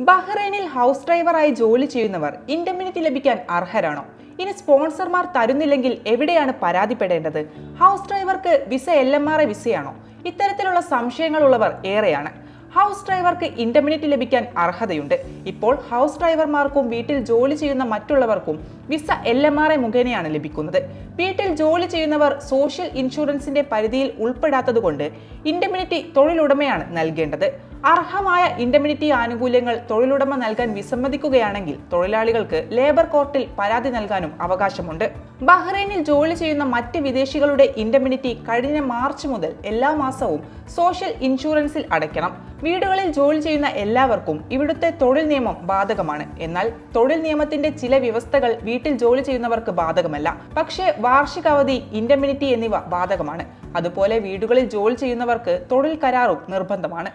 ബഹ്റൈനിൽ house ഡ്രൈവറായി ജോലി ചെയ്യുന്നവർ indemnity ലഭിക്കാൻ അർഹരാണോ? ഇനി സ്പോൺസർമാർ തരുന്നില്ലെങ്കിൽ എവിടെയാണ് പരാതിപ്പെടേണ്ടത്? ഹൗസ് ഡ്രൈവർക്ക് visa L M R A വിസയാണോ? ഇത്തരത്തിലുള്ള സംശയങ്ങളുള്ളവർ ഏറെയാണ്. ഹൗസ് ഡ്രൈവർക്ക് ഇൻഡെമിനിറ്റി ലഭിക്കാൻ അർഹതയുണ്ട്. ഇപ്പോൾ ഹൗസ് ഡ്രൈവർമാർക്കും വീട്ടിൽ ജോലി ചെയ്യുന്ന മറ്റുള്ളവർക്കും visa L M R A മുഖേനയാണ് ലഭിക്കുന്നത്. വീട്ടിൽ ജോലി ചെയ്യുന്നവർ സോഷ്യൽ ഇൻഷുറൻസിന്റെ പരിധിയിൽ ഉൾപ്പെടാത്തതുകൊണ്ട് ഇൻഡെമിനിറ്റി തൊഴിലുടമയാണ് നൽകേണ്ടത്. അർഹമായ ഇൻഡെമിനിറ്റി ആനുകൂല്യങ്ങൾ തൊഴിലുടമ നൽകാൻ വിസമ്മതിക്കുകയാണെങ്കിൽ തൊഴിലാളികൾക്ക് ലേബർ കോർട്ടിൽ പരാതി നൽകാനും അവകാശമുണ്ട്. ബഹ്റൈനിൽ ജോലി ചെയ്യുന്ന മറ്റ് വിദേശികളുടെ ഇൻഡെമിനിറ്റി കഴിഞ്ഞ മാർച്ച് മുതൽ എല്ലാ മാസവും സോഷ്യൽ ഇൻഷുറൻസിൽ അടയ്ക്കണം. വീടുകളിൽ ജോലി ചെയ്യുന്ന എല്ലാവർക്കും ഇവിടുത്തെ തൊഴിൽ നിയമം ബാധകമാണ്. എന്നാൽ തൊഴിൽ നിയമത്തിന്റെ ചില വ്യവസ്ഥകൾ വീട്ടിൽ ജോലി ചെയ്യുന്നവർക്ക് ബാധകമല്ല. പക്ഷേ വാർഷിക അവധി ഇൻഡെമിനിറ്റി എന്നിവ ബാധകമാണ്. അതുപോലെ വീടുകളിൽ ജോലി ചെയ്യുന്നവർക്ക് തൊഴിൽ കരാറും നിർബന്ധമാണ്.